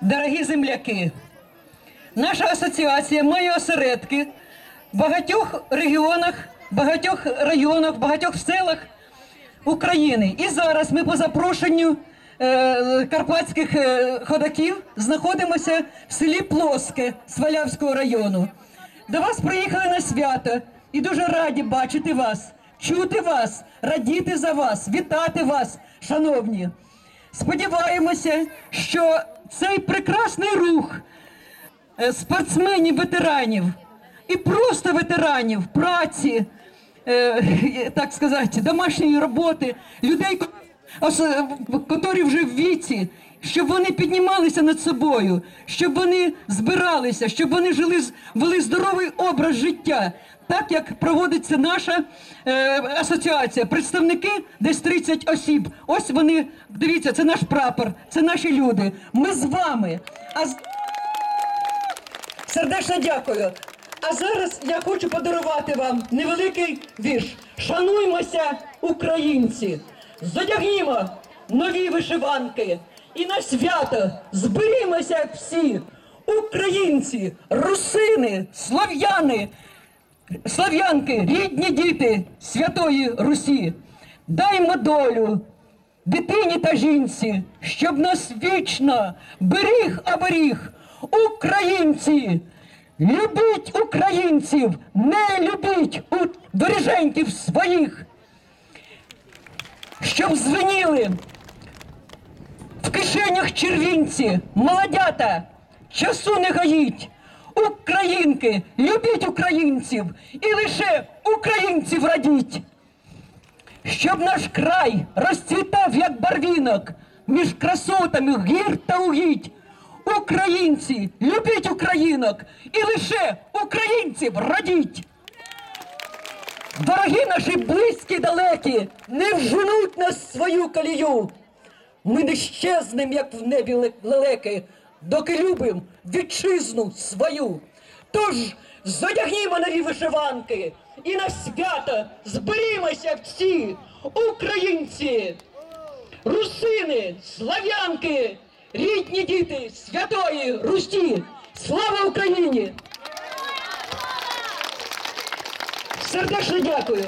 дорогі земляки, наша асоціація має осередки в багатьох регіонах, багатьох районах, багатьох селах України. І зараз ми по запрошенню е, карпатських е, ходаків знаходимося в селі Плоске Свалявського району. До вас приїхали на свято і дуже раді бачити вас, чути вас, радіти за вас, вітати вас, шановні. Сподіваємося, що цей прекрасний рух е, спортсменів, ветеранів і просто ветеранів праці, е, так сказати, домашньої роботи, людей, ко- котрі вже в віці, щоб вони піднімалися над собою, щоб вони збиралися, щоб вони жили вели здоровий образ життя. Так як проводиться наша е, асоціація, представники десь 30 осіб. Ось вони, дивіться, це наш прапор, це наші люди. Ми з вами. А з- Сердечно дякую. А зараз я хочу подарувати вам невеликий вірш. Шануймося, українці! Задягнімо нові вишиванки і на свято зберімося всі! Українці, русини, слов'яни, слав'янки, рідні діти Святої Русі. Даймо долю дитині та жінці, щоб нас вічно беріг оберіг. Українці! Любіть українців, не любіть у доріженьків своїх, щоб звеніли в кишенях червінці, молодята, часу не гаїть. Українки, любіть українців і лише українців радіть щоб наш край розцвітав, як барвінок, між красотами гір та угідь. Українці, любіть українок і лише українців радіть. Дорогі наші близькі далекі, не вженуть нас свою колію. Ми не щезнем, як в небі ле- лелеки, доки любим вітчизну свою. Тож задягнімо нові вишиванки і на свято зберімося всі українці, русини, слав'янки, рідні діти святої Русі. Слава Україні! Сердечно дякую!